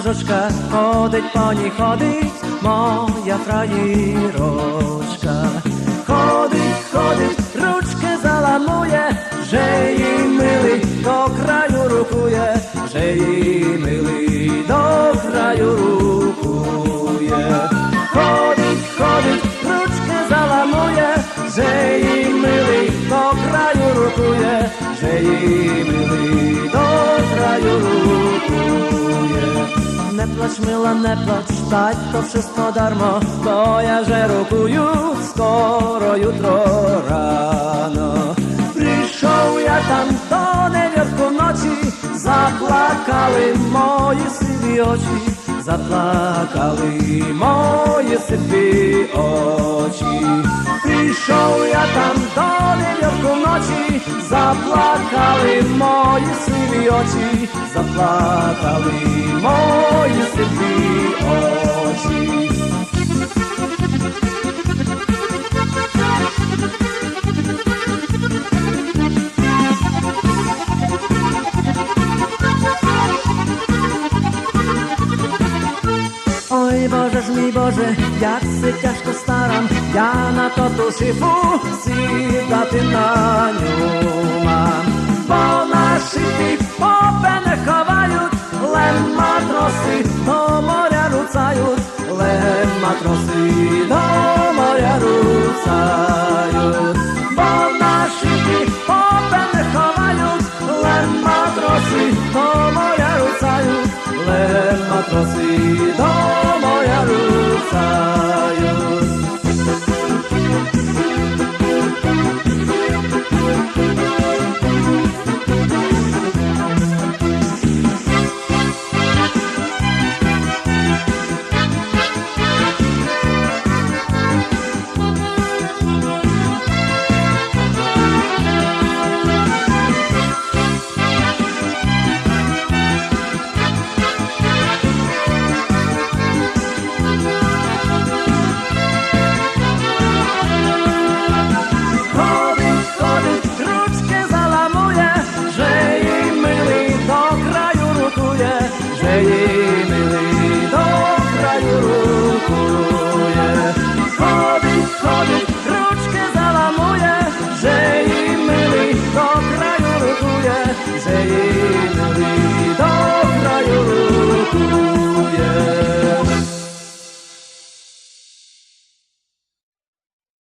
стежочка, ходить по ній, ходить моя фраїрочка. Ходить, ходить, ручки заламує, вже їй милий до краю рукує, вже їй милий до краю рукує. Ходить, ходить, ручки заламує, вже їй милий до краю рукує, вже їй Не мила, не плач, дать то bo ja że rukuju, skoro jutro rano. Прийшов я там до невірку ночі, заплакали мої сиві очі, заплакали мої сиві очі. Прийшов я там ночі, заплакали мої сиві очі, заплакали мої сиві очі. Oj Boże ж мій Боже, як си тяжко старам, я на тоту живу, сідати на ньому, бо наші попе не ховають, лем матроси до моря руцають, лем матроси до моря руцають, бо наші попе не ховають, лем матроси до моря руцають, лем матроси до моря руцають.